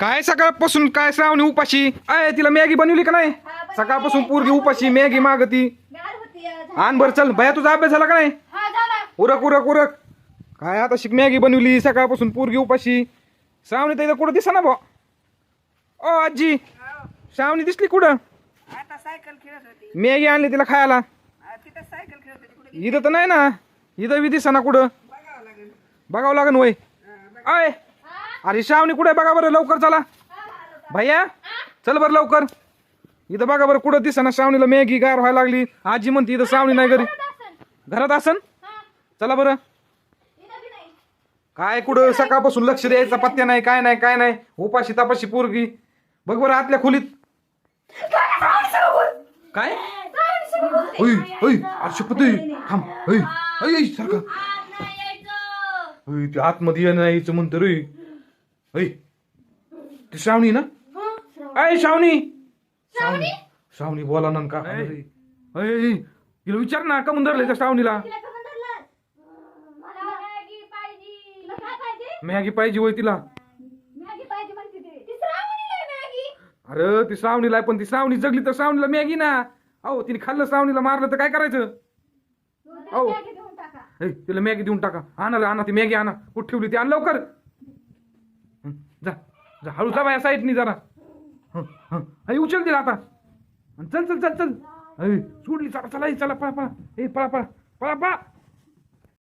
काय सकाळपासून काय श्रावणी उपाशी? अय तिला मॅगी बनवली का नाही? सकाळपासून पोरगी उपाशी मॅगी मागती. आण बर चल. भया तुझा अभ्यास झाला का नाही? हा उरक उरक उरक. काय आता शिक मॅगी बनवली सकाळपासून पोरगी उपाशी. श्रावणी तर इथं कुठं दिसा ना भाऊ? ओ आजी. श्रावणी दिसली कुठं? आता सायकल खेळत होती. मॅगी आणली तिला खायला. इथं तर नाही ना. इथं बी दिसा ना कुठं? बघावं लागेल. बघावं लागेल वय अय अरे श्रावणी कुठे बघा बरं लवकर चला. भैया चल बरं लवकर. इथं बघा बरं कुठं दिसा ना श्रावणीला मॅगी गार व्हायला लागली. आजी म्हणते इथं श्रावणी नाही घरी. घरात असन? चला बरं. काय कुठं? सकाळपासून लक्ष द्यायचा पत्त्या नाही काय नाही काय नाही. उपाशी तापाशी पोरगी. बघ बरं आतल्या खोलीत. काय? ओय होय. अरे शपथ थांब. ओय सारखा. आतमध्ये येणं यायचं म्हणतं रे. ओय ती श्रावणी ना? अय श्रावणी. श्रावणी? श्रावणी बोला ना का? अय तिला विचार ना का धरले त्या श्रावणीला. तिला का म्हणलं? मला मॅगी पाहिजे. तुला काय पाहिजे? मॅगी पाहिजे होय तिला. मॅगी पाहिजे म्हणते ती. ती श्रावणीला आहे मॅगी. अरे ती श्रावणीला आहे, पण ती श्रावणी जगली तर श्रावणीला मॅगी ना. अहो तिने खाल्लं श्रावणीला मारलं तर काय करायचं? हो. मॅगी देऊन टाका. ए, तिला मॅगी देऊन टाका. आणा आणा ती मॅगी आणा. कुठं ठेवली ती? आण लवकर. हं, जा जा हळू जा बाया साईडनी जरा. हं, हं. आई उचल दिला आता. चल चल चल चल. ऐ, सोडली चला चला चला पळा पळा. ए पळा पळा. पळा पळा.